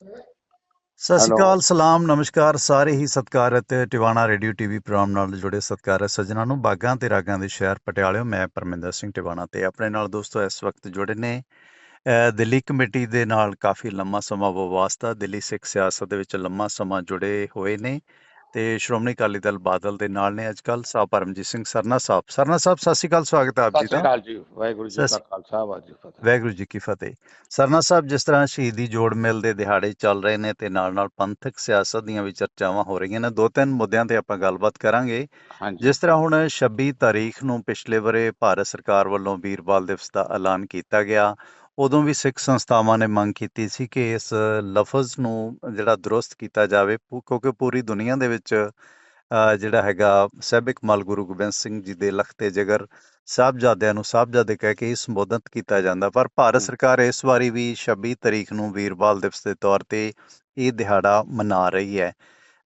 ਸਤਿ ਸ਼੍ਰੀ। ਅਕਾਲ ਸਲਾਮ ਨਮਸਕਾਰ ਸਾਰੇ ਹੀ ਸਤਿਕਾਰਤ ਟਿਵਾਣਾ ਰੇਡੀਓ ਟੀਵੀ ਪ੍ਰੋਗਰਾਮ ਨਾਲ ਜੁੜੇ ਸਤਿਕਾਰਤ ਸੱਜਣਾ ਨੂੰ ਬਾਗਾਂ ਤੇ ਰਾਗਾਂ ਦੇ ਸ਼ਹਿਰ ਪਟਿਆਲਿਓ ਮੈਂ ਪਰਮਿੰਦਰ ਸਿੰਘ ਟਿਵਾਣਾ ਤੇ ਆਪਣੇ ਨਾਲ ਦੋਸਤੋ ਇਸ ਵਕਤ ਜੁੜੇ ਨੇ ਦਿੱਲੀ ਕਮੇਟੀ ਦੇ ਨਾਲ ਕਾਫੀ ਲੰਮਾ ਸਮਾਂ ਵਾਸਤਾ ਦਿੱਲੀ ਸਿੱਖ ਸਿਆਸਤ ਦੇ ਵਿੱਚ ਲੰਮਾ ਸਮਾਂ ਜੁੜੇ ਹੋਏ ਨੇ ਤੇ ਸ਼੍ਰੋਮਣੀ ਅਕਾਲੀ ਦਲ ਬਾਦਲ ਦੇ ਨਾਲ ਨੇ ਅੱਜ ਕੱਲ ਸਾਹਿਬ ਪਰਮਜੀਤ ਸਿੰਘ ਸਰਨਾ ਸਾਹਿਬ। ਸਰਨਾ ਸਾਹਿਬ ਸਤਿ ਸ਼੍ਰੀ ਅਕਾਲ ਸਵਾਗਤ ਹੈ ਆਪ ਸਤਿ ਜੀ ਸ਼੍ਰੀ ਦਾ। ਅਕਾਲ ਜੀ ਵਾਹਿਗੁਰੂ ਜੀ ਸਤਿ ਕਾ ਸ਼੍ਰੀ- ਖਾਲਸਾ ਵਾਹਿਗੁਰੂ ਜੀ ਕੀ ਫਤਿਹ। ਵਾਹਿਗੁਰੂ ਜੀ ਕੀ ਫਤਿਹ। ਸਰਨਾ ਸਾਹਿਬ ਜਿਸ ਤਰ੍ਹਾਂ ਸ਼ਹੀਦੀ ਜੋੜ ਮੇਲ ਦੇ ਦਿਹਾੜੇ ਚੱਲ ਰਹੇ ਨੇ ਤੇ ਨਾਲ ਨਾਲ ਪੰਥਕ ਸਿਆਸਤ ਦੀਆਂ ਵੀ ਚਰਚਾਵਾਂ ਹੋ ਰਹੀਆਂ ਨੇ ਦੋ ਤਿੰਨ ਮੁੱਦਿਆਂ ਤੇ ਆਪਾਂ ਗੱਲਬਾਤ ਕਰਾਂਗੇ। ਜਿਸ ਤਰ੍ਹਾਂ ਹੁਣ 26 ਤਾਰੀਖ ਨੂੰ ਪਿਛਲੇ ਬਰੇ ਭਾਰਤ ਸਰਕਾਰ ਵੱਲੋਂ ਵੀਰਵਾਲ ਦਿਵਸ ਦਾ ਐਲਾਨ ਕੀਤਾ ਗਿਆ। ਉਦੋਂ ਵੀ ਸਿੱਖ ਸੰਸਥਾਵਾਂ ਨੇ ਮੰਗ ਕੀਤੀ ਸੀ ਕਿ ਇਸ ਲਫ਼ਜ਼ ਨੂੰ ਜਿਹੜਾ ਦਰੁਸਤ ਕੀਤਾ ਜਾਵੇ ਪੂ- ਕਿਉਂਕਿ ਪੂਰੀ ਦੁਨੀਆ ਦੇ ਵਿੱਚ ਅ, ਜਿਹੜਾ ਹੈਗਾ ਸਹਿਬ ਕਮਾਲ ਗੁਰੂ ਗੋਬਿੰਦ ਸਿੰਘ ਜੀ ਦੇ ਲਖਤੇ ਜਿਗਰ ਸਾਹਿਬਜ਼ਾਦਿਆਂ ਨੂੰ ਸਾਹਿਬਜ਼ਾਦੇ ਕਹਿ ਕੇ ਹੀ ਸੰਬੋਧਿਤ ਕੀਤਾ ਜਾਂਦਾ ਪਰ ਭਾਰਤ ਹਮ। ਸਰਕਾਰ ਇਸ ਵਾਰੀ ਵੀ 26 ਤਾਰੀਖ ਨੂੰ ਵੀਰਵਾਲ ਦਿਵਸ ਦੇ ਤੌਰ ਤੇ ਇਹ ਦਿਹਾੜਾ ਮਨਾ ਰਹੀ ਹੈ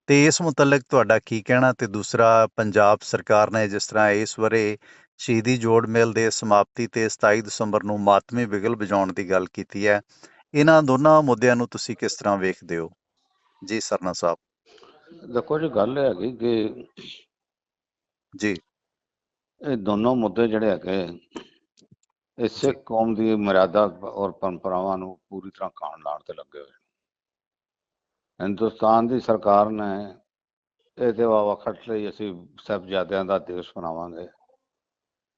ਤੇ ਇਸ ਮੁਤਲਕ ਤੁਹਾਡਾ ਕੀ ਕਹਿਣਾ ਤੇ ਦੂਸਰਾ ਪੰਜਾਬ ਸਰਕਾਰ ਨੇ ਜਿਸ ਤਰ੍ਹਾਂ ਇਸ ਵਰੇ ਸ਼ਹੀਦੀ ਜੋੜ ਮੇਲ ਦੇ ਸਮਾਪਤੀ ਤੇ 27 ਦਸੰਬਰ ਨੂੰ ਮਾਤਮੀ ਬਿਗਲ ਵਜਾਉਣ ਦੀ ਗੱਲ ਕੀਤੀ ਹੈ। ਇਹਨਾਂ ਦੋਨਾਂ ਮੁੱਦਿਆਂ ਨੂੰ ਤੁਸੀਂ ਕਿਸ ਤਰ੍ਹਾਂ ਵੇਖਦੇ ਹੋ? ਜੀ ਸਰਨਾ ਸਾਹਿਬ। ਦੇਖੋ ਜੀ ਗੱਲ ਇਹ ਹੈਗੀ ਕਿ ਜੀ। ਇਹ ਦੋਨੋਂ ਮੁੱਦੇ ਜਿਹੜੇ ਹੈਗੇ ਇਹ ਸਿੱਖ ਕੌਮ ਦੀ ਮਰਿਆਦਾ ਔਰ ਪਰੰਪਰਾਵਾਂ ਨੂੰ ਪੂਰੀ ਤਰ੍ਹਾਂ ਕਾਣ ਲਾਉਣ ਤੇ ਲੱਗੇ ਹੋਏ। ਹਿੰਦੁਸਤਾਨ ਦੀ ਸਰਕਾਰ ਨੇ ਇਹਦੇ ਵਖਤ ਲਈ ਅਸੀਂ ਸਾਹਿਬਜ਼ਾਦਿਆਂ ਦਾ ਦਿਵਸ ਮਨਾਵਾਂਗੇ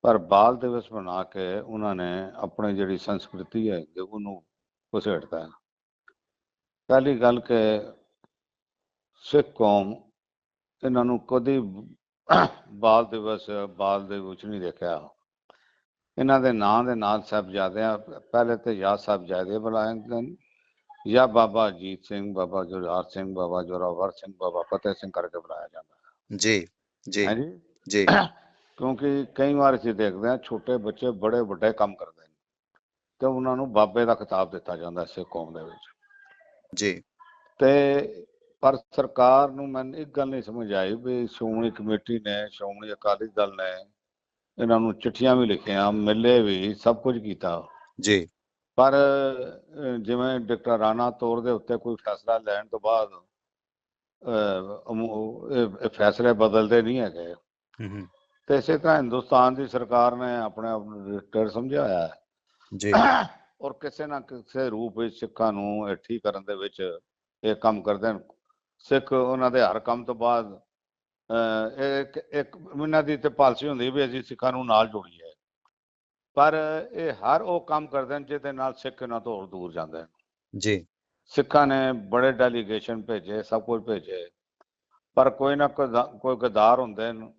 ਪਰ ਬਾਲ ਦਿਵਸ ਬਣਾ ਕੇ ਉਹਨਾਂ ਨੇ ਆਪਣੀ ਜਿਹੜੀ ਸੰਸਕ੍ਰਿਤੀ ਹੈ ਕਿ ਉਹਨੂੰ ਘੁਸੇੜਤਾ ਹੈ। ਪਹਿਲੀ ਗੱਲ ਕਿ ਸਿੱਖ ਕੌਮ ਇਹਨਾਂ ਨੂੰ ਕਦੀ ਬਾਲ ਦਿਵਸ ਬਾਲ ਦੇ ਵਿੱਚ ਨਹੀਂ ਦੇਖਿਆ। ਇਹਨਾਂ ਦੇ ਨਾਂ ਦੇ ਨਾਲ ਸਾਹਿਬਜ਼ਾਦਿਆਂ ਪਹਿਲੇ ਤੇ ਯਾ ਸਾਹਿਬਜ਼ਾਦੇ ਬੁਲਾਏ ਗਏ ਜਾਂ ਬਾਬਾ ਅਜੀਤ ਸਿੰਘ ਬਾਬਾ ਜੁਝਾਰ ਸਿੰਘ ਬਾਬਾ ਜੋਰਾਵਰ ਸਿੰਘ ਬਾਬਾ ਫਤਿਹ ਸਿੰਘ ਕਰਕੇ ਬੁਲਾਇਆ ਜਾਂਦਾ। ਜੀ ਜੀ? ਜੀ। ਕਿਉਂਕਿ ਕਈ ਵਾਰ ਅਸੀਂ ਦੇਖਦੇ ਹਾਂ ਛੋਟੇ ਬੱਚੇ ਬੜੇ ਵੱਡੇ ਕੰਮ ਕਰਦੇ ਨੇ ਤੇ ਉਹਨਾਂ ਨੂੰ ਬਾਬੇ ਦਾ ਖਿਤਾਬ ਦਿੱਤਾ ਜਾਂਦਾ ਸਿੱਖ ਕੌਮ ਦੇ ਵਿੱਚ। ਜੀ। ਤੇ ਪਰ ਸਰਕਾਰ ਨੂੰ ਮੈਨੂੰ ਇੱਕ ਗੱਲ ਨਹੀਂ ਸਮਝ ਆਈ ਵੀ ਸ਼੍ਰੋਮਣੀ ਕਮੇਟੀ ਨੇ ਸ਼੍ਰੋਮਣੀ ਅਕਾਲੀ ਦਲ ਨੇ ਇਹਨਾਂ ਨੂੰ ਚਿੱਠੀਆਂ ਵੀ ਲਿਖੀਆਂ ਮਿਲੇ ਵੀ ਸਭ ਕੁਝ ਕੀਤਾ। ਜੀ। ਪਰ ਜਿਵੇਂ ਡਾਕਟਰ ਰਾਣਾ ਤੌਰ ਦੇ ਉੱਤੇ ਕੋਈ ਫੈਸਲਾ ਲੈਣ ਤੋਂ ਬਾਅਦ ਫੈਸਲੇ ਬਦਲਦੇ ਨਹੀਂ ਹੈਗੇ। ਤੇ ਇਸੇ ਤਰ੍ਹਾਂ ਹਿੰਦੁਸਤਾਨ ਦੀ ਸਰਕਾਰ ਨੇ ਆਪਣੇ ਆਪ ਨੂੰ ਰਿਟਰ ਸਮਝਿਆ ਹੋਇਆ ਹੈ। ਜੀ। ਔਰ ਕਿਸੇ ਨਾ ਕਿਸੇ ਰੂਪ ਵਿੱਚ ਸਿੱਖਾਂ ਨੂੰ ਇਹ ਠੀਕ ਕਰਨ ਦੇ ਵਿੱਚ ਇਹ ਕੰਮ ਕਰਦੇ ਨੇ ਸਿੱਖ ਉਹਨਾਂ ਦੇ ਹਰ ਕੰਮ ਤੋਂ ਬਾਅਦ ਇੱਕ ਇੱਕ ਇਹਨਾਂ ਦੀ ਤੇ ਪਾਲਿਸੀ ਹੁੰਦੀ ਵੀ ਅਸੀਂ ਸਿੱਖਾਂ ਨੂੰ ਨਾਲ ਜੋੜੀਏ। ਪਰ ਇਹ ਹਰ ਉਹ ਕੰਮ ਕਰਦੇ ਨੇ ਜਿਹਦੇ ਨਾਲ ਸਿੱਖ ਇਹਨਾਂ ਤੋਂ ਹੋਰ ਦੂਰ ਜਾਂਦੇ ਨੇ ਜੀ। ਸਿੱਖਾਂ ਨੇ ਬੜੇ ਡੈਲੀਗੇਸ਼ਨ ਭੇਜੇ ਸਭ ਕੁਝ ਭੇਜੇ। ਪਰ ਕੋਈ ਨਾ ਕੋਈ ਗਦਾਰ ਹੁੰਦੇ ਨੇ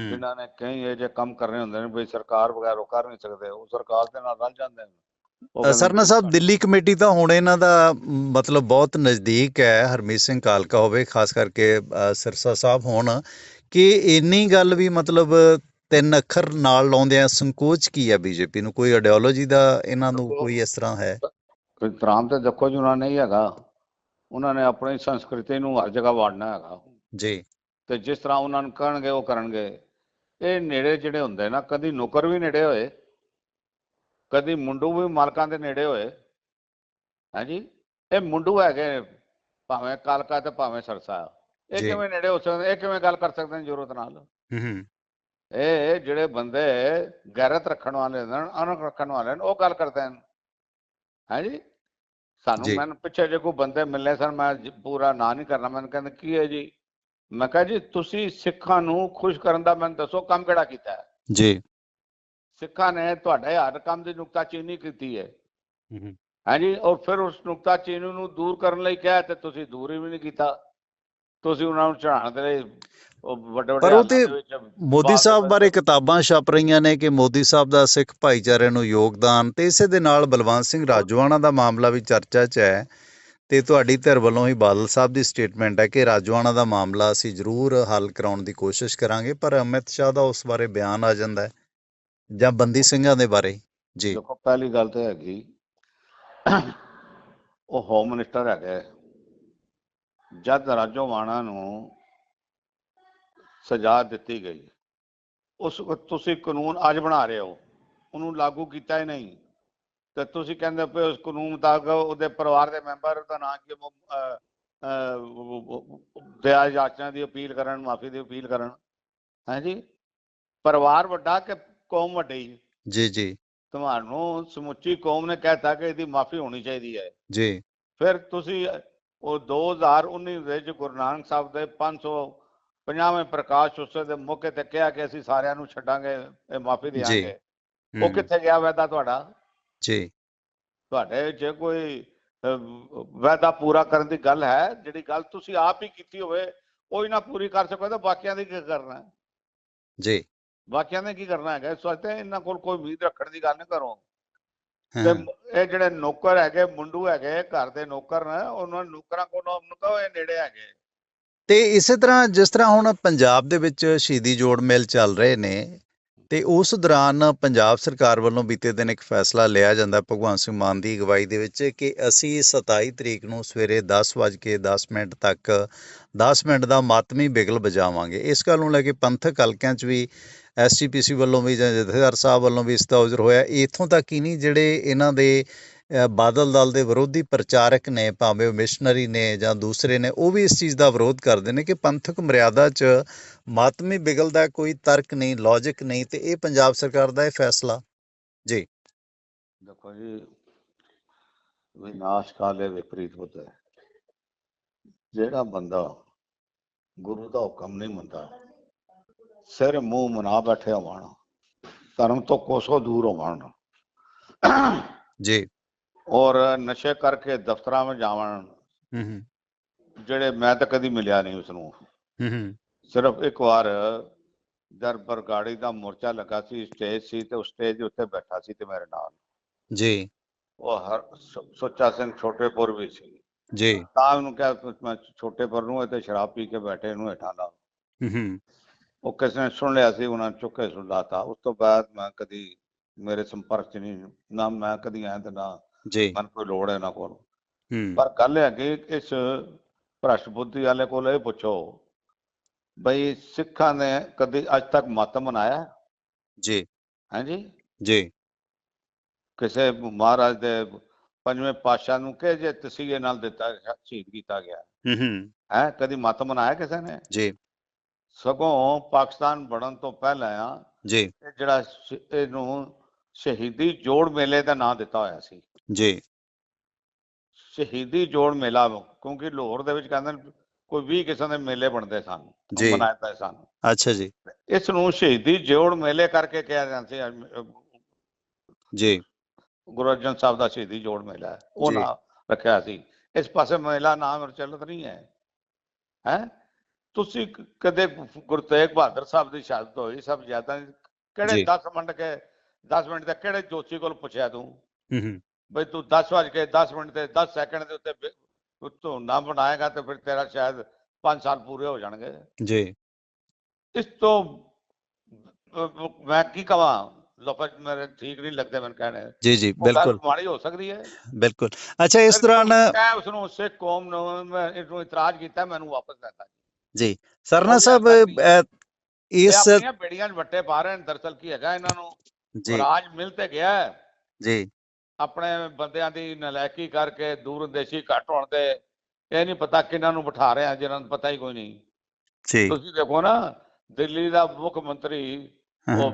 ਜਿਨ੍ਹਾਂ ਨੇ ਕਈ ਇਹ ਜੇ ਕੰਮ ਕਰਨੇ ਹੁੰਦੇ ਨੇ ਵੀ ਸਰਕਾਰ ਵਗੈਰਾ ਉਹ ਕਰ ਨਹੀਂ ਸਕਦੇ ਉਹ ਸਰਕਾਰ ਦੇ ਨਾਲ ਰਲ ਜਾਂਦੇ ਨੇ। ਸਰਨਾ ਸਾਹਿਬ ਦਿੱਲੀ ਕਮੇਟੀ ਤਾਂ ਹੁਣ ਇਹਨਾਂ ਦਾ ਮਤਲਬ ਬਹੁਤ ਨਜ਼ਦੀਕ ਹੈ ਹਰਮੀਤ ਸਿੰਘ ਕਾਲਕਾ ਹੋਵੇ ਖਾਸ ਕਰਕੇ ਸਿਰਸਾ ਸਾਹਿਬ ਹੋਣ ਕਿ ਇੰਨੀ ਗੱਲ ਵੀ ਮਤਲਬ ਤਿੰਨ ਅੱਖਰ ਨਾਲ ਲਾਉਂਦੇ ਆ ਸੰਕੋਚ ਕੀ ਹੈ ਬੀਜੇਪੀ ਨੂੰ? ਕੋਈ ਆਈਡੀਓਲੋਜੀ ਦਾ ਇਹਨਾਂ ਨੂੰ ਕੋਈ ਇਸ ਤਰ੍ਹਾਂ ਹੈ? ਇਤਰਾਮ ਤੇ ਦੇਖੋ ਜੀ ਉਹਨਾਂ ਨੇ ਹੀ ਹੈਗਾ। ਉਹਨਾਂ ਨੇ ਆਪਣੀ ਸੰਸਕ੍ਰਿਤੀ ਨੂੰ ਹਰ ਜਗ੍ਹਾ ਵਾੜਨਾ ਹੈਗਾ। ਜੀ। ਤੇ ਜਿਸ ਤਰ੍ਹਾਂ ਉਹਨਾਂ ਨੂੰ ਕਰਨਗੇ ਉਹ ਕਰਨਗੇ। ਇਹ ਨੇੜੇ ਜਿਹੜੇ ਹੁੰਦੇ ਨਾ ਕਦੀ ਨੌਕਰ ਵੀ ਨੇੜੇ ਹੋਏ ਕਦੀ ਮੁੰਡੂ ਵੀ ਮਾਲਕਾਂ ਦੇ ਨੇੜੇ ਹੋਏ। ਹਾਂਜੀ? ਇਹ ਮੁੰਡੂ ਹੈਗੇ ਭਾਵੇਂ ਕਾਲਕਾ ਤੇ ਭਾਵੇਂ ਸਰਸਾ। ਇਹ। ਕਿਵੇਂ ਨੇੜੇ ਹੋ ਸਕਦੇ ਇਹ ਕਿਵੇਂ ਗੱਲ ਕਰ ਸਕਦੇ ਨੇ ਜ਼ਰੂਰਤ ਨਾਲ? ਹੂੰ ਇਹ ਜਿਹੜੇ ਬੰਦੇ ਗੈਰਤ ਰੱਖਣ ਵਾਲੇ ਨੇ ਅਣਖ ਰੱਖਣ ਵਾਲੇ ਨੇ ਉਹ ਗੱਲ ਕਰਦੇ ਨੇ। ਹਾਂਜੀ? ਸਾਨੂੰ। ਮੈਨੂੰ ਪਿੱਛੇ ਜੇ ਕੋਈ ਬੰਦੇ ਮਿਲੇ ਸਨ ਮੈਂ ਪੂਰਾ ਨਾਂ ਨਹੀਂ ਕਰਨਾ ਮੈਨੂੰ ਕਹਿੰਦੇ ਕੀ ਹੈ ਜੀ? ਮੈਂ ਕਿਹਾ ਜੀ ਤੁਸੀਂ ਸਿੱਖਾਂ ਨੂੰ ਖੁਸ਼ ਕਰਨ ਦਾ ਮੈਨੂੰ ਦੱਸੋ ਕੰਮ ਕਿਹੜਾ ਕੀਤਾ ਹੈ? ਜੀ। ਸਿੱਖਾਂ ਨੇ ਤੁਹਾਡੇ ਹਰ ਕੰਮ ਦੀ ਨੁਕਤਾਚੀਨੀ ਕੀਤੀ ਹੈ। ਹਾਂਜੀ ਔਰ ਫਿਰ ਉਸ ਨੁਕਤਾਚੀਨੀ ਨੂੰ ਦੂਰ ਕਰਨ ਲਈ ਕਿਹਾ ਤੇ ਤੁਸੀਂ ਦੂਰ ਹੀ ਵੀ ਨਹੀਂ ਕੀਤਾ। ਤੁਸੀਂ ਉਹਨਾਂ ਨੂੰ ਚੜਾਉਣ ਦੇ ਲਈ ਉਹ ਵੱਡੇ ਵੱਡੇ ਪਰ ਉਹ ਤੇ ਮੋਦੀ ਸਾਹਿਬ ਬਾਰੇ ਕਿਤਾਬਾਂ ਛਪ ਰਹੀਆਂ ਨੇ ਕਿ ਮੋਦੀ ਸਾਹਿਬ ਦਾ ਸਿੱਖ ਭਾਈਚਾਰੇ ਨੂੰ ਯੋਗਦਾਨ ਤੇ ਇਸੇ ਦੇ ਨਾਲ ਬਲਵੰਤ ਸਿੰਘ ਰਾਜੋਆਣਾ ਦਾ ਮਾਮਲਾ ਵੀ ਚਰਚਾ 'ਚ ਹੈ। ਤੇ ਤੁਹਾਡੀ ਧਿਰ ਵੱਲੋਂ ਹੀ ਬਾਦਲ ਸਾਹਿਬ ਦੀ ਸਟੇਟਮੈਂਟ ਹੈ ਕਿ ਰਾਜੋਆਣਾ ਦਾ ਮਾਮਲਾ ਅਸੀਂ ਜ਼ਰੂਰ ਹੱਲ ਕਰਾਉਣ ਦੀ ਕੋਸ਼ਿਸ਼ ਕਰਾਂਗੇ, ਪਰ ਅਮਿਤ ਸ਼ਾਹ ਦਾ ਉਸ ਬਾਰੇ ਬਿਆਨ ਆ ਜਾਂਦਾ ਹੈ, ਜਾਂ ਬੰਦੀ ਸਿੰਘਾਂ ਦੇ ਬਾਰੇ? ਜੀ। ਦੇਖੋ, ਪਹਿਲੀ ਗੱਲ ਤਾਂ ਹੈਗੀ, ਉਹ ਹੋਮ ਮਿਨਿਸਟਰ ਹੈਗਾ ਜਦ ਰਾਜੋਵਾਣਾ ਨੂੰ ਸਜ਼ਾ ਦਿੱਤੀ ਗਈ, ਉਸ ਵਕਤ ਤੁਸੀਂ ਕਾਨੂੰਨ ਅੱਜ ਬਣਾ ਰਹੇ ਹੋ, ਉਹਨੂੰ ਲਾਗੂ ਕੀਤਾ ਹੀ ਨਹੀਂ। ਤੇ ਤੁਸੀਂ ਕਹਿੰਦੇ ਪਏ ਉਸ ਕਾਨੂੰਨ ਮੁਤਾਬਕ ਉਹਦੇ ਪਰਿਵਾਰ ਦੇ ਮੈਂਬਰ ਦਾ ਨਾਂ ਕੀ ਦਇਆ ਯਾਚਨਾ ਦੀ ਅਪੀਲ ਕਰਨ ਮਾਫੀ ਦੀ ਅਪੀਲ ਕਰਨ। ਹਾਂਜੀ ਪਰਿਵਾਰ ਵੱਡਾ ਕਿ ਕੌਮ ਵੱਡੀ? ਜੀ ਜੀ। ਤੁਹਾਨੂੰ ਸਮੁੱਚੀ ਕੌਮ ਨੇ ਕਹਿਤਾ ਕਿ ਇਹਦੀ ਮਾਫੀ ਹੋਣੀ ਚਾਹੀਦੀ ਹੈ। ਜੀ। ਫਿਰ ਤੁਸੀਂ ਉਹ 2019 ਵਿੱਚ ਗੁਰੂ ਨਾਨਕ ਸਾਹਿਬ ਦੇ 550ਵੇਂ ਪ੍ਰਕਾਸ਼ ਉਤਸਵ ਦੇ ਮੌਕੇ ਤੇ ਕਿਹਾ ਕਿ ਅਸੀਂ ਸਾਰਿਆਂ ਨੂੰ ਛੱਡਾਂਗੇ ਇਹ ਮਾਫੀ ਦੇਵਾਂਗੇ ਉਹ ਕਿੱਥੇ ਗਿਆ ਵਾਅਦਾ ਤੁਹਾਡਾ? ਜੀ। ਤੁਹਾਡੇ ਜੇ ਕੋਈ ਵਾਅਦਾ ਪੂਰਾ ਕਰਨ ਦੀ ਗੱਲ ਹੈ ਜਿਹੜੀ ਗੱਲ ਤੁਸੀਂ ਆਪ ਹੀ ਕੀਤੀ ਹੋਵੇ ਉਹ ਹੀ ਨਾ ਪੂਰੀ ਕਰ ਸਕੋ ਤਾਂ ਬਾਕੀਆਂ ਦੀ ਕੀ ਕਰਨਾ ਹੈ? ਜੀ। ਬਾਕੀਆਂ ਨੇ ਕੀ ਕਰਨਾ ਹੈਗਾ? ਵਾਸਤੇ ਇਹਨਾਂ ਕੋਲ ਕੋਈ ਉਮੀਦ ਰੱਖਣ ਦੀ ਗੱਲ ਨਹੀਂ ਕਰੋ। ਤੇ ਇਹ ਜਿਹੜੇ ਨੌਕਰ ਹੈਗੇ ਮੁੰਡੂ ਹੈਗੇ ਘਰ ਦੇ ਨੌਕਰ ਨੇ ਉਹਨਾਂ ਨੌਕਰਾਂ ਕੋਲ ਉਹਨੂੰ ਕਹੋ ਇਹ ਨੇੜੇ ਹੈਗੇ। ਤੇ ਇਸੇ ਤਰ੍ਹਾਂ ਜਿਸ ਤਰ੍ਹਾਂ ਹੁਣ ਪੰਜਾਬ ਦੇ ਵਿੱਚ ਸ਼ਹੀਦੀ ਜੋੜ ਮੇਲ ਚੱਲ ਰਹੇ ਨੇ ਤੇ ਉਸ ਦੌਰਾਨ ਪੰਜਾਬ ਸਰਕਾਰ ਵੱਲੋਂ ਬੀਤੇ ਦਿਨ ਇੱਕ ਫੈਸਲਾ ਲਿਆ ਜਾਂਦਾ ਭਗਵੰਤ ਸਿੰਘ ਮਾਨ ਦੀ ਅਗਵਾਈ ਦੇ ਵਿੱਚ ਕਿ ਅਸੀਂ 27 ਤਰੀਕ ਨੂੰ ਸਵੇਰੇ 10:10 ਮਿੰਟ ਤੱਕ 10 ਮਿੰਟ ਦਾ ਮਾਤਮੀ ਬਿਗਲ ਵਜਾਵਾਂਗੇ। ਇਸ ਗੱਲ ਨੂੰ ਲੈ ਕੇ ਪੰਥਕ ਹਲਕਿਆਂ 'ਚ ਵੀ ਐਸਜੀਪੀਸੀ ਵੱਲੋਂ ਵੀ ਜਾਂ ਜਥੇਦਾਰ ਸਾਹਿਬ ਵੱਲੋਂ ਵੀ ਇਸ ਦਾ ਉਜ਼ਰ ਹੋਇਆ। ਇਥੋਂ ਤੱਕ ਹੀ ਨਹੀਂ, ਜਿਹੜੇ ਇਹਨਾਂ ਦੇ ਬਾਦਲ ਦਲ ਦੇ ਵਿਰੋਧੀ ਪ੍ਰਚਾਰਕ ਨੇ ਭਾਵੇਂ ਮਿਸ਼ਨਰੀ ਨੇ ਜਾਂ ਦੂਸਰੇ ਨੇ ਉਹ ਵੀ ਇਸ ਚੀਜ਼ ਦਾ ਵਿਰੋਧ ਕਰਦੇ ਨੇ ਕਿ ਪੰਥਕ ਮਰਿਆਦਾ 'ਚ ਮਾਤਮੀ ਬਿਗਲ ਦਾ ਕੋਈ ਤਰਕ ਨਹੀਂ ਲੌਜੀਕ ਨਹੀਂ ਤੇ ਇਹ ਪੰਜਾਬ ਸਰਕਾਰ ਦਾ ਇਹ ਫੈਸਲਾ। ਦੇਖੋ ਜੀ ਵਿਨਾਸ਼ ਕਾਲੇ ਵਿਪਰੀਤ ਹੁੰਦਾ ਹੈ। ਜਿਹੜਾ ਬੰਦਾ ਗੁਰੂ ਦਾ ਹੁਕਮ ਨਹੀਂ ਮੰਨਦਾ ਸਿਰ ਮੂੰਹ ਮਨਾ ਬੈਠੇ ਹੋਵਣ ਧਰਮ ਤੋਂ ਕੋਸੋਂ ਦੂਰ ਹੋਵਣ ਜੀ। ਔਰ ਨਸ਼ੇ ਕਰਕੇ ਦਫ਼ਤਰਾਂ ਵਿੱਚ ਜਾਵਣ ਹੂੰ ਹੂੰ। ਜਿਹੜੇ ਮੈਂ ਤਾਂ ਕਦੀ ਮਿਲਿਆ ਨਹੀਂ ਉਸ ਨੂੰ ਹੂੰ। ਸਿਰਫ ਇੱਕ ਵਾਰ ਜਦ ਬਰਗਾੜੀ ਦਾ ਮੋਰਚਾ ਲੱਗਾ ਸੀ ਸਟੇਜ ਸੀ ਤੇ ਉਸ ਸਟੇਜ ਉੱਤੇ ਬੈਠਾ ਸੀ ਤੇ ਮੇਰੇ ਨਾਲ। ਜੀ। ਉਹ ਹਰ ਸੁੱਚਾ ਸਿੰਘ ਛੋਟੇਪੁਰ ਵੀ ਸੀ। ਜੀ। ਤਾਂ ਉਹਨੂੰ ਕਿਹਾ ਮੈਂ ਛੋਟੇਪੁਰ ਨੂੰ ਤੇ ਸ਼ਰਾਬ ਪੀ ਕੇ ਬੈਠੇ ਇਹਨੂੰ ਹੇਠਾਂ ਲਾ। ਹੂੰ ਹੂੰ। ਉਹ ਕਿਸੇ ਨੇ ਸੁਣ ਲਿਆ ਸੀ ਉਹਨਾਂ ਨੇ ਚੁੱਕੇ ਸੁਣਾਤਾ ਉਸ ਤੋਂ ਬਾਅਦ ਮੈਂ ਕਦੀ ਮੇਰੇ ਸੰਪਰਕ ਚ ਨਹੀਂ ਨਾ ਮੈਂ ਕਦੀ ਆਇਆ ਤੇ ਨਾ ਜੀ। ਮੈਨੂੰ ਕੋਈ ਲੋੜ ਹੈ ਨਾ ਕੋਲ। ਹੂੰ। ਪਰ ਗੱਲ ਹੈ ਕਿ ਇਸ ਭ੍ਰਸ਼ਟ ਬੁੱਧੀ ਵਾਲੇ ਕੋਲ ਇਹ ਪੁੱਛੋ ਬਈ ਸਿੱਖਾਂ ਨੇ ਕਦੀ ਅੱਜ ਤੱਕ ਮਾਤਮ ਮਨਾਇਆ? ਜੀ। ਹਾਂਜੀ ਜੀ? ਕਿਸੇ ਮਹਾਰਾਜ ਦੇ ਪੰਜਵੇਂ ਪਾਤਸ਼ਾਹ ਨੂੰ ਕਿ ਜੇ ਤਸੀਹੇ ਨਾਲ ਦਿੱਤਾ ਸ਼ਹੀਦ ਕੀਤਾ ਗਿਆ? ਹੂੰ ਹੂੰ। ਹੈ ਕਦੀ ਮਾਤਮ ਮਨਾਇਆ ਕਿਸੇ ਨੇ? ਜੀ। ਸਗੋਂ ਪਾਕਿਸਤਾਨ ਬਣਨ ਤੋਂ ਪਹਿਲਾਂ ਆ ਜੀ। ਇਹ ਜਿਹੜਾ ਇਹਨੂੰ ਸ਼ਹੀਦੀ ਜੋੜ ਮੇਲੇ ਦਾ ਨਾਂ ਦਿੱਤਾ ਹੋਇਆ ਸੀ। ਜੀ। ਸ਼ਹੀਦੀ ਜੋੜ ਮੇਲਾ ਕਿਉਂਕਿ ਲਾਹੌਰ ਦੇ ਵਿੱਚ ਕਹਿੰਦੇ ਨੇ ਕੋਈ 20 ਕਿਸਮ ਦੇ ਮੇਲੇ ਬਣਦੇ ਸਨ ਜੀ। ਪਏ ਸਨ। ਅੱਛਾ ਜੀ। ਇਸ ਨੂੰ ਸ਼ਹੀਦੀ ਜੋੜ ਮੇਲੇ ਕਰਕੇ ਕਿਹਾ ਜਾਂਦਾ ਸੀ ਜੀ। ਗੁਰੂ ਅਰਜਨ ਸਾਹਿਬ ਦਾ ਸ਼ਹੀਦੀ ਜੋੜ ਮੇਲਾ ਉਹ। ਨਾਂ ਰੱਖਿਆ ਸੀ। ਇਸ ਪਾਸੇ ਮੇਲਾ ਨਾਮ ਚੱਲਤ ਨਹੀਂ ਹੈ ਹੈ? ਤੁਸੀਂ ਕਦੇ ਗੁਰੂ ਤੇਗ ਬਹਾਦਰ ਸਾਹਿਬ ਦੀ ਸ਼ਹਾਦਤ ਹੋਈ ਸਭ ਜ਼ਿਆਦਾ ਕਿਹੜੇ ਜੀ। 10 ਮਿੰਟ ਕੇ 10 ਮਿੰਟ ਦੇ ਕਿਹੜੇ ਜੋਤੀ ਕੋਲ ਪੁੱਛਿਆ ਤੂੰ? ਹੂੰ ਹੂੰ। ਬਈ ਤੂੰ 10 ਵਜ ਕੇ 10 ਮਿੰਟ ਤੇ 10 ਸੈਕਿੰਡ ਦੇ ਉੱਤੇ ਤੂੰ ਨਾ ਬਣਾਏਗਾ ਤੇ ਫਿਰ ਤੇਰਾ ਸ਼ਾਇਦ 5 ਸਾਲ ਪੂਰੇ ਹੋ ਜਾਣਗੇ। ਜੀ। ਇਸ ਤੋਂ ਮੈਂ ਕੀ ਕਹਾਂ ਲਫ਼ਜ਼ ਮੇਰੇ ਠੀਕ ਨਹੀਂ ਲੱਗਦੇ ਮੈਨੂੰ ਕਹਿਣੇ। ਜੀ ਜੀ ਬਿਲਕੁਲ। ਮਾੜੀ ਹੋ ਸਕਦੀ ਹੈ। ਬਿਲਕੁਲ। ਅੱਛਾ ਇਸ ਦੌਰਾਨ ਮੈਂ ਉਸ ਨੂੰ ਸਿੱਖ ਕੌਮ ਨੂੰ ਮੈਂ ਇਸ ਨੂੰ ਇਤਰਾਜ਼ ਕੀਤਾ ਮੈਨੂੰ ਵਾਪਸ ਲੈਂਦਾ ਜੀ। ਸਰਨਾ ਸਾਹਿਬ ਇਸ ਬੇੜੀਆਂ ਵੱਟੇ ਪਾ ਰਹੇ ਨੇ ਦਰਅਸਲ ਕੀ ਹੈਗਾ ਇਹਨਾਂ ਨੂੰ? ਜੀ। ਰਾਜ ਮਿਲ ਤੇ ਗਿਆ। ਜੀ। ਆਪਣੇ ਬੰਦਿਆਂ ਦੀ ਨਲਾਇਕੀ ਕਰਕੇ ਦੂਰਦੇਸ਼ੀ ਘੱਟ ਹੋਣ ਤੇ ਇਹ ਨਹੀਂ ਪਤਾ ਕਿਹਨਾਂ ਨੂੰ ਬਿਠਾ ਰਹੇ ਆ ਜਿਨ੍ਹਾਂ ਨੂੰ ਪਤਾ ਹੀ ਕੋਈ ਨਹੀਂ। ਜੀ। ਤੁਸੀਂ ਦੇਖੋ ਨਾ ਦਿੱਲੀ ਦਾ ਮੁੱਖ ਮੰਤਰੀ ਉਹ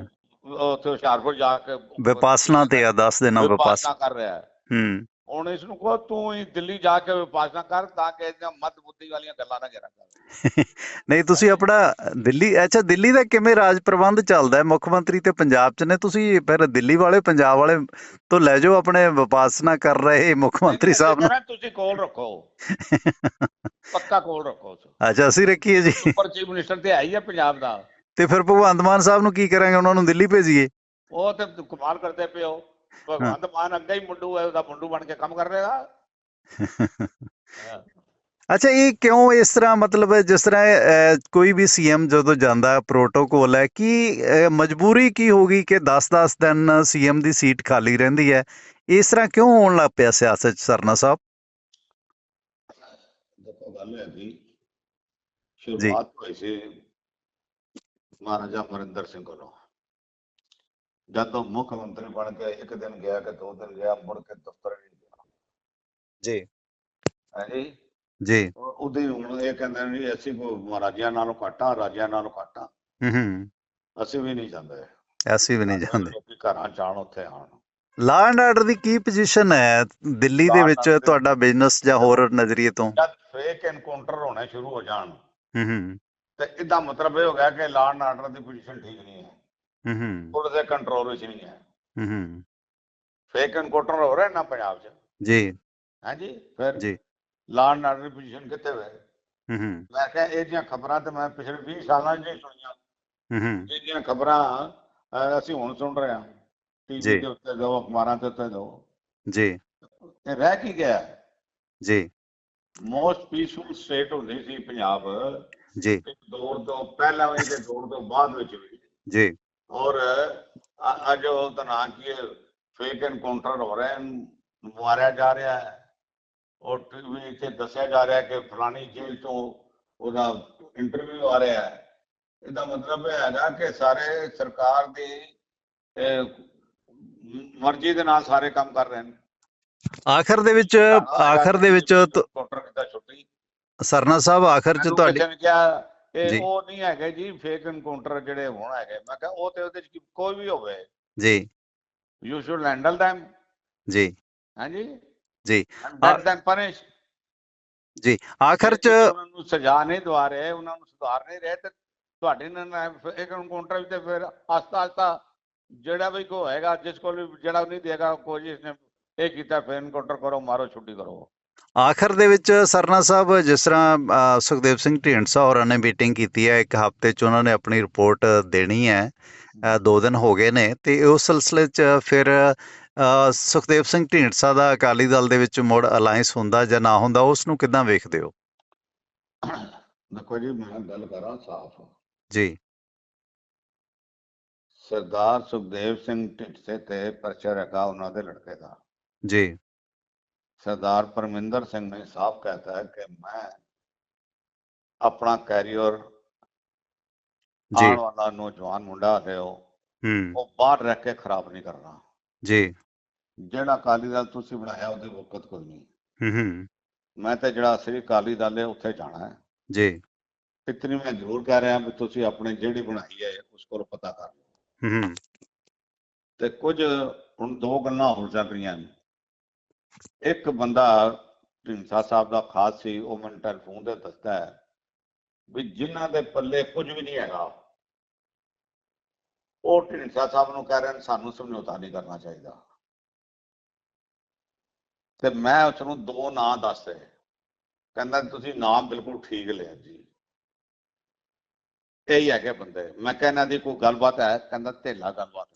ਉੱਥੇ ਹੁਸ਼ਿਆਰਪੁਰ ਜਾ ਕੇ ਵਿਪਾਸਨਾ ਤੇ ਆ 10 ਦਿਨਾਂ ਵਿਪਾਸਨਾ ਵਿਪਾਸਨਾ ਕਰ ਰਿਹਾ। ਹੈ ਹੂੰ। ਹੁਣ ਇਸ ਨੂੰ ਕਹੋ ਤੂੰ ਹੀ ਦਿੱਲੀ ਜਾ ਕੇ ਵਿਪਾਸਨਾ ਕਰ ਤਾਂ ਕਿ ਇਹਦੀਆਂ ਮੱਧ ਬੁੱਧੀ ਵਾਲੀਆਂ ਗੱਲਾਂ ਨਾ ਕਰਿਆ ਕਰ। ਨਹੀਂ ਤੁਸੀਂ ਆਪਣਾ ਦਿੱਲੀ ਅੱਛਾ ਦਿੱਲੀ ਦਾ ਕਿਵੇਂ ਰਾਜ ਪ੍ਰਬੰਧ ਚੱਲਦਾ ਹੈ? ਮੁੱਖ ਮੰਤਰੀ ਤੇ ਪੰਜਾਬ 'ਚ ਨੇ ਤੁਸੀਂ ਫਿਰ ਦਿੱਲੀ ਵਾਲੇ ਪੰਜਾਬ ਵਾਲੇ ਤੋਂ ਲੈ ਜਾਓ ਆਪਣੇ ਵਿਪਾਸਨਾ ਕਰ ਰਹੇ ਮੁੱਖ ਮੰਤਰੀ ਸਾਹਿਬ ਨੂੰ ਤੁਸੀਂ ਕੋਲ ਰੱਖੋ। ਪੱਕਾ ਕੋਲ ਰੱਖੋ ਅੱਛਾ ਅਸੀਂ ਰੱਖੀਏ ਜੀ। ਸੁਪਰ ਚੀਫ ਮਿਨਿਸਟਰ ਤੇ ਆਈ ਹੈ ਪੰਜਾਬ ਦਾ। ਤੇ ਫਿਰ ਭਗਵੰਤ ਮਾਨ ਸਾਹਿਬ ਨੂੰ ਕੀ ਕਰਾਂਗੇ? ਉਹਨਾਂ ਨੂੰ ਦਿੱਲੀ ਭੇਜੀਏ। ਉਹ ਤੇ ਕਮਾਲ ਕਰਦੇ ਪਿਓ ਭਗਵੰਤ ਮਾਨ ਅੱਗੇ ਹੀ ਮੁੰਡੂ ਹੈ ਉਹਦਾ ਮੁੰਡੂ ਬਣ ਕੇ ਕੰਮ ਕਰ ਰਿਹਾ ਅੱਛਾ ਇਹ ਕਿਉਂ ਇਸ ਤਰ੍ਹਾਂ ਮਤਲਬ ਜਿਸ ਤਰ੍ਹਾਂ ਕੋਈ ਵੀ ਸੀਐਮ ਜਦੋਂ ਜਾਂਦਾ ਪ੍ਰੋਟੋਕੋਲ ਹੈ ਕਿ ਮਜਬੂਰੀ ਕੀ ਹੋਗੀ ਕਿ 10-10 ਦਿਨ ਸੀਐਮ ਦੀ ਸੀਟ ਖਾਲੀ ਰਹਿੰਦੀ ਹੈ? ਇਸ ਤਰ੍ਹਾਂ ਕਿਉਂ ਹੋਣ ਲੱਗ ਪਿਆ ਸਿਆਸਤ 'ਚ ਸਰਨਾ ਸਾਹਿਬ? ਦੇਖੋ ਗੱਲ ਹੈ ਜੀ। ਸ਼ੁਰੂਆਤ ਹੋਈ ਸੀ ਮਹਾਰਾਜਾ ਮਰਿੰਦਰ ਸਿੰਘ ਕੋਲੋਂ ਜਦ ਮੁੱਖ ਮੰਤਰੀ ਬਣ ਕੇ ਇੱਕ ਦਿਨ ਗਿਆ ਕਿ ਦੋ ਦਿਨ ਗਿਆ ਮੁੜ ਕੇ ਦਫ਼ਤਰ ਨਹੀਂ ਗਿਆ। ਜੀ। ਹਾਂਜੀ ਜੀ? ਉਹਦੇ ਹੁਣ ਇਹ ਕਹਿੰਦੇ ਨੇ ਅਸੀਂ ਕੋ ਮਹਾਰਾਜਿਆਂ ਨਾਲੋਂ ਘੱਟਾਂ ਰਾਜਿਆਂ ਨਾਲੋਂ ਘੱਟਾਂ ਹੂੰ ਹੂੰ। ਅਸੀਂ ਵੀ ਨਹੀਂ ਜਾਂਦੇ। ਅਸੀਂ ਵੀ ਨਹੀਂ ਜਾਂਦੇ। ਲੋਕੀ ਘਰਾਂ ਜਾਣ ਉੱਥੇ ਆਣ ਲਾ ਐਂਡ ਆਰਡਰ ਦੀ ਕੀ ਪੋਜੀਸ਼ਨ ਹੈ? ਦਿੱਲੀ ਦੇ ਵਿੱਚ ਤੁਹਾਡਾ ਬਿਜ਼ਨਸ ਜਾਂ ਹੋਰ ਨਜ਼ਰੀਏ ਤੋਂ? ਜਦ ਫੇਕ ਐਨਕਾਊਂਟਰ ਹੋਣੇ ਸ਼ੁਰੂ ਹੋ ਜਾਣ। ਹੂੰ ਹੂੰ। ਤੇ ਇਹਦਾ ਮਤਲਬ ਇਹ ਹੋ ਗਿਆ ਕਿ ਐਂਡ ਆਰਡਰ ਦੀ ਪੋਜੀਸ਼ਨ ਠੀਕ ਨਹੀਂ ਹੈ। ਹੂੰ ਹੂੰ ਪੁਲਿਸ ਦੇ ਕੰਟਰੋਲ ਵਿੱਚ ਨਹੀਂ ਹੈ। ਹੂੰ ਹੂੰ ਫੇਕ ਐਨਕਾਊਂਟਰ ਹੋ ਰਹੇ ਨਾ ਪੰਜਾਬ 'ਚ? ਜੀ। ਹਾਂਜੀ ਫਿਰ ਜੀ। ਲਾਅ ਐਂਡ ਆਰਡਰ ਪੋਜੀਸ਼ਨ ਕਿੱਥੇ ਹੋਏ ਹੂੰ ਹੂੰ ਮੈਂ ਕਿਹਾ ਇਹ ਜਿਹੀਆਂ ਖਬਰਾਂ ਤੇ ਮੈਂ ਪਿਛਲੇ 20 ਸਾਲਾਂ 'ਚ ਨਹੀਂ ਸੁਣੀਆਂ। ਹੂੰ ਹੂੰ ਇਹ ਜਿਹੀਆਂ ਖਬਰਾਂ ਅਸੀਂ ਹੁਣ ਸੁਣ ਰਹੇ ਹਾਂ। ਟੀਵੀ ਦੇ ਉੱਤੇ ਦੋ ਅਖਬਾਰਾਂ ਦੇ ਉੱਤੇ ਦੋ ਜੀ। ਇਹ ਰਹਿ ਕੀ ਗਿਆ? ਜੀ। ਮੋਸਟ ਪੀਸਫੁਲ ਸਟੇਟ ਹੁੰਦੀ ਸੀ ਪੰਜਾਬ। ਜੀ। ਦੌਰ ਤੋਂ ਪਹਿਲਾਂ ਵੀ ਤੇ ਦੌਰ ਤੋਂ ਬਾਅਦ ਵਿੱਚ ਵੀ। ਜੀ। ਉਹ ਤਾਂ ਨਾ ਕੀ ਫੇਕ ਐਨਕਾਊਂਟਰ ਹੋ ਰਹੇ ਹਨ ਮਾਰਿਆ ਜਾ ਰਿਹਾ ਹੈ। ਔਰ ਟੀਵੀ ਇੱਥੇ ਦੱਸਿਆ ਜਾ ਰਿਹਾ ਕਿ ਫਲਾਣੀ ਜੇਲ੍ਹ ਤੋਂ ਉਹਦਾ ਇੰਟਰਵਿਊ ਆ ਰਿਹਾ ਹੈ। ਇਹਦਾ ਮਤਲਬ ਇਹ ਹੈਗਾ ਕਿ ਸਾਰੇ ਸਰਕਾਰ ਦੀ ਮਰਜ਼ੀ ਦੇ ਨਾਲ ਸਾਰੇ ਕੰਮ ਕਰ ਰਹੇ ਨੇ। ਆਖਰ ਦੇ ਵਿੱਚ ਆਖਰ ਦੇ ਵਿੱਚ ਸਰਨਾ ਸਾਹਿਬ ਆਖਰ ਚ ਤੁਹਾਡੀ ਕਿਹਾ ਕਿ ਉਹ ਨਹੀਂ ਹੈਗੇ ਜੀ ਫੇਕ ਐਨਕਾਊਂਟਰ ਜਿਹੜੇ ਹੋਣ ਹੈਗੇ ਮੈਂ ਕਿਹਾ ਉਹ ਤੇ ਉਹਦੇ ਚ ਕੋਈ ਵੀ ਹੋਵੇ। ਜੀ। ਯੂ ਸ਼ੁਡ ਹੈਂਡਲ them ਜੀ। ਹਾਂਜੀ? ਜੀ। ਦੈਟ ਦੈਨ ਪਨਿਸ਼ ਜੀ। ਆਖਰ ਚ ਉਹਨਾਂ ਨੂੰ ਸਜ਼ਾ ਨਹੀਂ ਦਵਾ ਰਹੇ ਉਹਨਾਂ ਨੂੰ ਸੁਧਾਰ ਨਹੀਂ ਰਹੇ ਤੇ ਤੁਹਾਡੇ ਨਾਲ ਇੱਕ ਐਨਕਾਊਂਟਰ ਵਿੱਚ ਤੇ ਫਿਰ ਆਸਤਾ ਆਸਤਾ ਜਿਹੜਾ ਵੀ ਕੋ ਹੋਏਗਾ ਜਿਸ ਕੋਲ ਵੀ ਜਿਹੜਾ ਨਹੀਂ ਦੇਗਾ ਕੋਈ ਇਸਨੇ ਇਹ ਕੀਤਾ ਫਿਰ ਐਨਕਾਊਂਟਰ ਕਰੋ ਮਾਰੋ ਛੁੱਟੀ ਕਰੋ। ਆਖਰ ਦੇ ਵਿੱਚ ਸਰਨਾ ਸਾਹਿਬ ਜਿਸ ਤਰ੍ਹਾਂ ਸੁਖਦੇਵ ਸਿੰਘ ਢੀਂਡਸਾ ਹੋਰਾਂ ਨੇ ਮੀਟਿੰਗ ਕੀਤੀ ਹੈ ਇੱਕ ਹਫ਼ਤੇ ਚ ਉਹਨਾਂ ਨੇ ਆਪਣੀ ਰਿਪੋਰਟ ਦੇਣੀ ਹੈ ਦੋ ਦਿਨ ਹੋ ਗਏ ਨੇ ਤੇ ਉਸ ਸਿਲਸਿਲੇ ਚ ਫਿਰ ਸੁਖਦੇਵ ਸਿੰਘ ਢੀਂਡਸਾ ਦਾ ਅਕਾਲੀ ਦਲ ਦੇ ਵਿੱਚ ਮੁੜ ਅਲਾਈਅੰਸ ਹੁੰਦਾ ਜਾਂ ਨਾ ਹੁੰਦਾ ਉਸ ਨੂੰ ਕਿਦਾਂ ਵੇਖਦੇ ਹੋ? ਦੇਖੋ ਜੀ ਮੈਂ ਗੱਲ ਕਰਾਂ ਸਾਫ਼। ਜੀ। ਸਰਦਾਰ ਸੁਖਦੇਵ ਸਿੰਘ ਢਿੰਡਸੇ ਤੇ ਪਰਚਾ ਰੱਖਾ ਉਹਨਾਂ ਦੇ ਲੜਕੇ ਦਾ। ਜੀ। ਸਰਦਾਰ ਪਰਮਿੰਦਰ ਸਿੰਘ ਨੇ ਸਾਫ਼ ਕਹਿਤਾ ਹੈ ਕਿ ਮੈਂ ਆਪਣਾ ਕੈਰੀਅਰ ਜੀ। ਆਉਣ ਵਾਲਾ ਨੌਜਵਾਨ ਮੁੰਡਾ ਹੈ ਉਹ ਹੂੰ। ਉਹ ਬਾਹਰ ਰਹਿ ਕੇ ਖਰਾਬ ਨਹੀਂ ਕਰਨਾ। ਜੀ। ਜਿਹੜਾ ਅਕਾਲੀ ਦਲ ਤੁਸੀਂ ਬਣਾਇਆ ਉਹਦੇ ਵਕਤ ਕੋਈ ਨਹੀਂ। ਹੂੰ ਹੂੰ। ਮੈਂ ਤੇ ਜਿਹੜਾ ਅਸਲੀ ਅਕਾਲੀ ਦਲ ਹੈ ਉੱਥੇ ਜਾਣਾ ਹੈ। ਜੀ। ਇਤਨੀ ਮੈਂ ਜ਼ਰੂਰ ਕਹਿ ਰਿਹਾ ਵੀ ਤੁਸੀਂ ਆਪਣੇ ਜਿਹੜੀ ਬਣਾਈ ਹੈ ਉਸ ਕੋਲ ਪਤਾ ਕਰ ਲਓ। ਹੂੰ ਹੂੰ। ਤੇ ਕੁਝ ਹੁਣ ਦੋ ਗੱਲਾਂ ਹੋ ਚੱਲ ਰਹੀਆਂ ਨੇ। ਇੱਕ ਬੰਦਾ ਢਿੰਸਾ ਸਾਹਿਬ ਦਾ ਖਾਸ ਸੀ ਉਹ ਮੈਨੂੰ ਟੈਲੀਫੋਨ ਤੇ ਦੱਸਦਾ ਹੈ ਵੀ ਜਿਨ੍ਹਾਂ ਦੇ ਪੱਲੇ ਕੁਝ ਵੀ ਨਹੀਂ ਹੈਗਾ ਉਹ ਢਿੰਸਾ ਸਾਹਿਬ ਨੂੰ ਕਹਿ ਰਹੇ ਨੇ ਸਾਨੂੰ ਸਮਝੌਤਾ ਨਹੀਂ ਕਰਨਾ ਚਾਹੀਦਾ। ਤੇ ਮੈਂ ਉਸ ਨੂੰ ਦੋ ਨਾਂ ਦੱਸੇ ਕਹਿੰਦਾ ਤੁਸੀਂ ਨਾਮ ਬਿਲਕੁਲ ਠੀਕ ਲਿਆ ਜੀ। ਇਹੀ ਹੈਗੇ ਬੰਦੇ। ਮੈਂ ਕਹਿੰਦਾ ਦੀ ਕੋਈ ਗੱਲਬਾਤ ਹੈ? ਕਹਿੰਦਾ ਢੇਲਾ ਗੱਲਬਾਤ।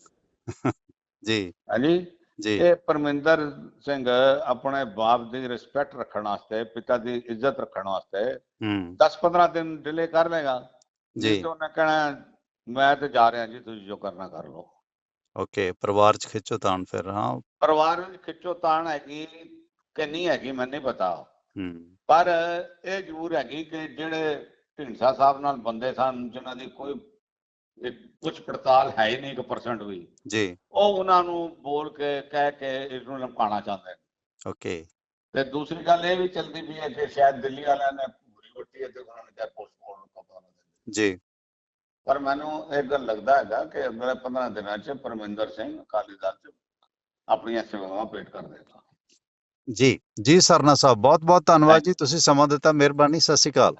ਜੀ। ਹਾਂਜੀ? ਜੀ। ਇਹ ਪਰਮਿੰਦਰ ਸਿੰਘ ਆਪਣੇ ਬਾਪ ਦੀ ਰਿਸਪੈਕਟ ਰੱਖਣ ਵਾਸਤੇ ਪਿਤਾ ਦੀ ਇੱਜ਼ਤ ਰੱਖਣ ਵਾਸਤੇ ਹੂੰ। 10-15 ਦਿਨ ਡਿਲੇ ਕਰ ਲੇਗਾ ਜੀ। ਤੇ ਉਹਨੇ ਕਹਿਣਾ ਮੈਂ ਤੇ ਜਾ ਰਿਹਾ ਜੀ ਤੁਸੀਂ ਜੋ ਕਰਨਾ ਕਰ ਲਓ। ਓਕੇ ਪਰਿਵਾਰ ਚ ਖਿੱਚੋ ਤਾਣ ਫਿਰ ਹਾਂ। ਪਰਿਵਾਰ ਵਿੱਚ ਖਿੱਚੋ ਤਾਣ ਹੈਗੀ ਕਿ ਨਹੀਂ ਹੈਗੀ ਮੈਨੂੰ ਨਹੀਂ ਪਤਾ। ਹੂੰ। ਪਰ ਇਹ ਜ਼ਰੂਰ ਹੈਗੀ ਕਿ ਜਿਹੜੇ ਢਿੰਡਸਾ ਸਾਹਿਬ ਨਾਲ ਬੰਦੇ ਸਨ ਜਿਨ੍ਹਾਂ ਦੀ ਕੋਈ ਕੁਝ ਪੜਤਾਲ ਹੈ ਹੀ ਨਹੀਂ 1% ਵੀ। ਜੀ। ਉਹ ਉਹਨਾਂ ਨੂੰ ਬੋਲ ਕੇ ਕਹਿ ਕੇ ਇਸ ਨੂੰ ਲਮਕਾਉਣਾ ਚਾਹੁੰਦੇ ਨੇ। ਓਕੇ। ਤੇ ਦੂਸਰੀ ਗੱਲ ਇਹ ਵੀ ਚਲਦੀ ਵੀ ਹੈ ਕਿ ਸ਼ਾਇਦ ਦਿੱਲੀ ਵਾਲਿਆਂ ਨੇ ਪੂਰੀ ਵੱਟੀ ਤੇ ਉਹਨਾਂ ਨੇ ਕਿਹਾ ਪੋਸਟਪੋਨ ਕਰਵਾ ਦਿੰਦੇ ਜੀ। ਪਰ ਮੈਨੂੰ ਇਹ ਗੱਲ ਲੱਗਦਾ ਹੈਗਾ ਕਿ ਅਗਲੇ 15 ਦਿਨਾਂ 'ਚ ਪਰਮਿੰਦਰ ਸਿੰਘ ਅਕਾਲੀ ਦਲ 'ਚ ਆਪਣੀਆਂ ਸੇਵਾਵਾਂ ਭੇਟ ਕਰ ਦੇਗਾ ਜੀ। ਜੀ ਸਰਨਾ ਸਾਹਿਬ ਬਹੁਤ ਬਹੁਤ ਧੰਨਵਾਦ ਜੀ। ਤੁਸੀਂ ਸਮਾਂ ਦਿੱਤਾ ਮਿਹਰਬਾਨੀ ਸਤਿ ਸ਼੍ਰੀ ਅਕਾਲ।